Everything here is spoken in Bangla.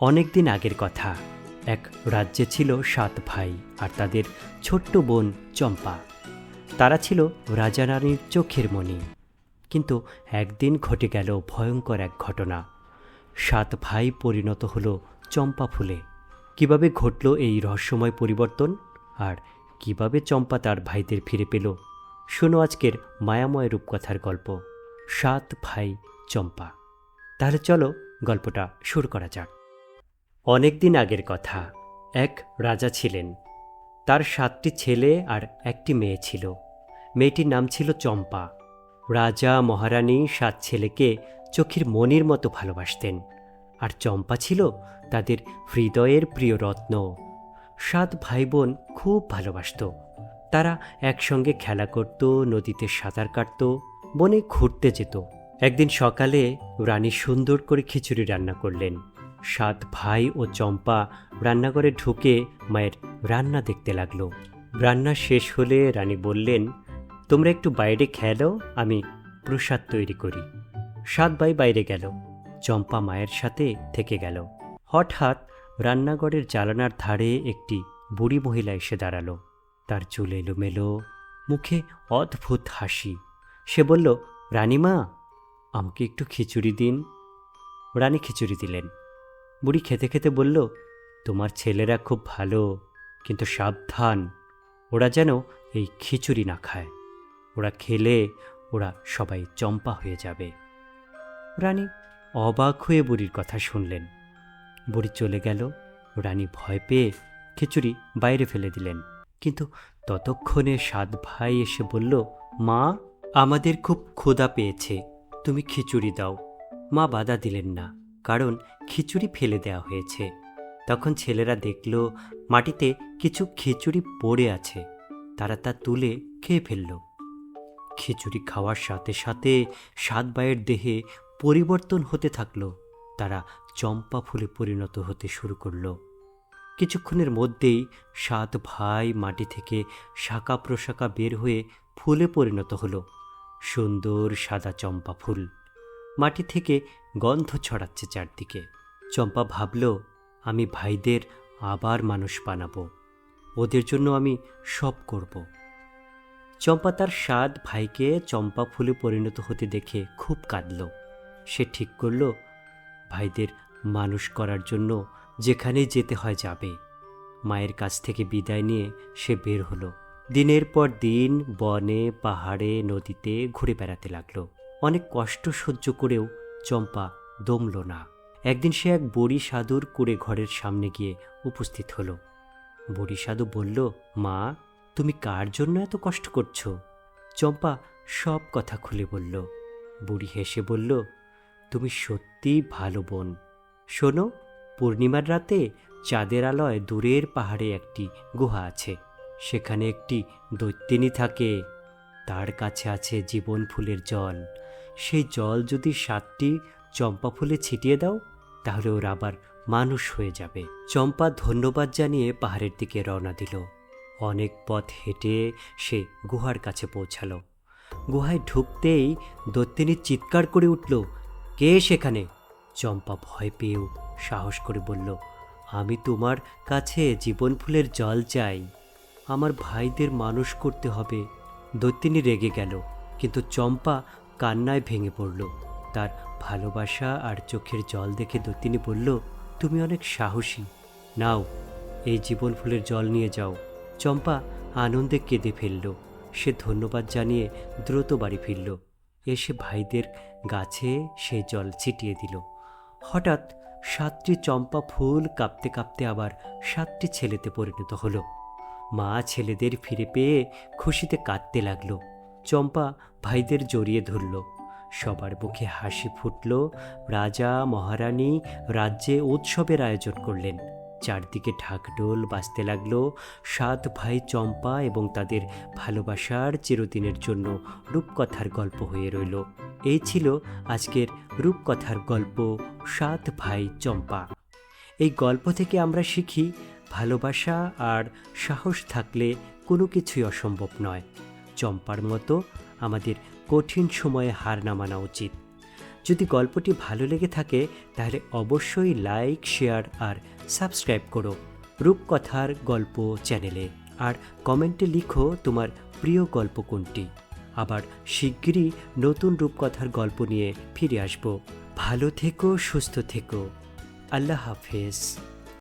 অনেক দিন আগের কথা। এক রাজ্যে ছিল সাত ভাই আর তাদের ছোট্ট বোন চম্পা। তারা ছিল রাজা রানীর চোখের মণি। কিন্তু একদিন ঘটে গেল ভয়ঙ্কর এক ঘটনা। সাত ভাই পরিণত হলো চম্পা ফুলে। কীভাবে ঘটল এই রহস্যময় পরিবর্তন? আর কীভাবে চম্পা তার ভাইদের ফিরে পেল? শোনো আজকের মায়াময় রূপকথার গল্প। সাত ভাই চম্পা। তাহলে চলো গল্পটা শুরু করা যাক। অনেক দিন আগের কথা। এক রাজা ছিলেন। তার সাতটি ছেলে আর একটি মেয়ে ছিল। মেয়েটির নাম ছিল চম্পা। রাজা, মহারানী সাত ছেলেকে চোখের মনির মতো ভালোবাসতেন। আর চম্পা ছিল তাদের হৃদয়ের প্রিয় রত্ন। সাত ভাই বোন খুব ভালোবাসত। তারা একসঙ্গে খেলা করত, নদীতে সাঁতার কাটত, বনে ঘুরতে যেত। একদিন সকালে রানী সুন্দর করে খিচুড়ি রান্না করলেন। সাত ভাই ও চম্পা রান্নাঘরে ঢুকে মায়ের রান্না দেখতে লাগল। রান্না শেষ হলে রানী বললেন, তোমরা একটু বাইরে খেলো আমি প্রসাদ তৈরি করি। সাত ভাই বাইরে গেল। চম্পা মায়ের সাথে থেকে গেল। হঠাৎ রান্নাঘরের জালানার ধারে একটি বুড়ি মহিলা এসে দাঁড়াল। তার চুল এলোমেলো, মুখে অদ্ভুত হাসি। সে বলল, রানীমা, আমাকে একটু খিচুড়ি দিন। রানী খিচুড়ি দিলেন। বুড়ি খেতে খেতে বলল, তোমার ছেলেরা খুব ভালো, কিন্তু সাবধান। ওরা যেন এই খিচুড়ি না খায়। ওরা খেলে ওরা সবাই চম্পা হয়ে যাবে। রানী অবাক হয়ে বুড়ির কথা শুনলেন। বুড়ি চলে গেল। রানী ভয় পেয়ে খিচুড়ি বাইরে ফেলে দিলেন। কিন্তু ততক্ষণে সাত ভাই এসে বলল, মা, আমাদের খুব ক্ষুধা পেয়েছে। তুমি খিচুড়ি দাও। মা বাধা দিলেন না। কারণ খিচুড়ি ফেলে দেওয়া হয়েছে। তখন ছেলেরা দেখল, মাটিতে কিছু খিচুড়ি পড়ে আছে। তারা তা তুলে খেয়ে ফেলল। খিচুড়ি খাওয়ার সাথে সাথে সাত ভাইয়ের দেহে পরিবর্তন হতে থাকল। তারা চম্পা ফুলে পরিণত হতে শুরু করল। কিছুক্ষণের মধ্যেই সাত ভাই মাটি থেকে শাখা প্রশাখা বের হয়ে ফুলে পরিণত হলো। সুন্দর সাদা চম্পা ফুল। মাটি থেকে গন্ধ ছড়াচ্ছে চারদিকে। চম্পা ভাবল, আমি ভাইদের আবার মানুষ বানাবো। ওদের জন্য আমি সব করব। চম্পা তার স্বাদ ভাইকে চম্পা ফুলে পরিণত হতে দেখে খুব কাঁদল। সে ঠিক করল, ভাইদের মানুষ করার জন্য যেখানেই যেতে হয় যাবে। মায়ের কাছ থেকে বিদায় নিয়ে সে বের হলো। দিনের পর দিন বনে, পাহাড়ে, নদীতে ঘুরে বেড়াতে লাগল। অনেক কষ্ট সহ্য করেও চম্পা দমল না। একদিন সে এক বড়ি সাধুর কুড়ে ঘরের সামনে গিয়ে উপস্থিত হলো। বড়ি সাধু বলল, মা, তুমি কার জন্য এত কষ্ট করছ? চম্পা সব কথা খুলে বলল। বুড়ি হেসে বলল, তুমি সত্যিই ভালো বোন। শোনো, পূর্ণিমার রাতে চাঁদের আলোয় দূরের পাহাড়ে একটি গুহা আছে। সেখানে একটি দৈত্যিনী থাকে। তার কাছে আছে জীবন ফুলের জল। সেই জল যদি সাতটি চম্পা ফুলে ছিটিয়ে দাও, তাহলে ওরা আবার মানুষ হয়ে যাবে। চম্পা ধন্যবাদ জানিয়ে পাহাড়ের দিকে রওনা দিল। অনেক পথ হেঁটে সে গুহার কাছে পৌঁছালো। গুহায় ঢুকতেই দৈত্যিনী চিৎকার করে উঠল, কে সেখানে? চম্পা ভয় পেয়েও সাহস করে বলল, আমি তোমার কাছে জীবন ফুলের জল চাই। আমার ভাইদের মানুষ করতে হবে। দৈত্যিনী রেগে গেল, কিন্তু চম্পা কান্নায় ভেঙে পড়ল। তার ভালোবাসা আর চোখের জল দেখে দৈত্যিনী বলল, তুমি অনেক সাহসী। নাও, এই জীবন ফুলের জল নিয়ে যাও। চম্পা আনন্দে কেঁদে ফেলল। সে ধন্যবাদ জানিয়ে দ্রুত বাড়ি ফিরল। এসে ভাইদের গাছে সে জল ছিটিয়ে দিল। হঠাৎ সাতটি চম্পা ফুল কাঁপতে কাঁপতে আবার সাতটি ছেলেতে পরিণত হলো। মা ছেলেদের ফিরে পেয়ে খুশিতে কাঁদতে লাগল। চম্পা ভাইদের জড়িয়ে ধরল। সবার মুখে হাসি ফুটল। রাজা, মহারানী রাজ্যে উৎসবের আয়োজন করলেন। চারদিকে ঢাকঢোল বাজতে লাগল। সাত ভাই চম্পা এবং তাদের ভালোবাসার চিরদিনের জন্য রূপকথার গল্প হয়ে রইল। এই ছিল আজকের রূপকথার গল্প, সাত ভাই চম্পা। এই গল্প থেকে আমরা শিখি, ভালোবাসা আর সাহস থাকলে কোনো কিছুই অসম্ভব নয়। চম্পার মতো আমাদের কঠিন সময়ে হার না মানা উচিত। যদি গল্পটি ভালো লেগে থাকে, তাহলে অবশ্যই লাইক, শেয়ার আর সাবস্ক্রাইব করো রূপকথার গল্প চ্যানেলে। আর কমেন্টে লিখো তোমার প্রিয় গল্প কোনটি। আবার শিগগিরই নতুন রূপকথার গল্প নিয়ে ফিরে আসব। ভালো থেকো, সুস্থ থেকো। আল্লাহ হাফেজ।